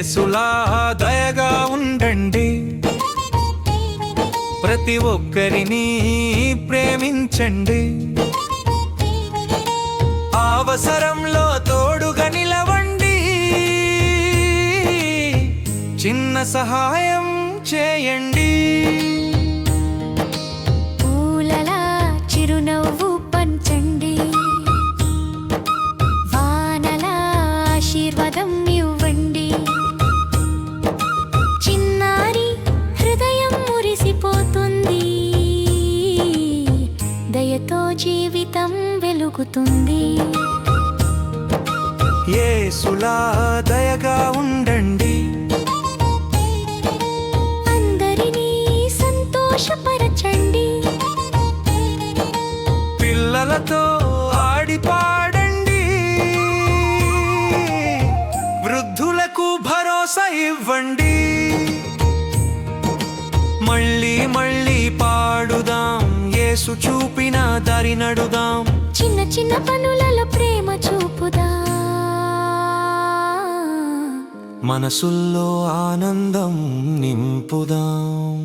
యేసులా దయగా ఉండండి. ప్రతి ఒక్కరిని ప్రేమించండి. అవసరంలో తోడుగా నిలవండి. చిన్న సహాయం చేయండి. దయతో జీవితం వెలుగుతుంది. ఏసులా దయగా ఉండండి. అందరినీ సంతోషపరచండి. పిల్లలతో ఆడి పాడండి. వృద్ధులకు భరోసా ఇవ్వండి. మళ్ళీ మళ్ళీ పాడుదాం యేసు చూపిన దారి నడుదాం. చిన్న చిన్న పనులలో ప్రేమ చూపుదా. మనసుల్లో ఆనందం నింపుదాం.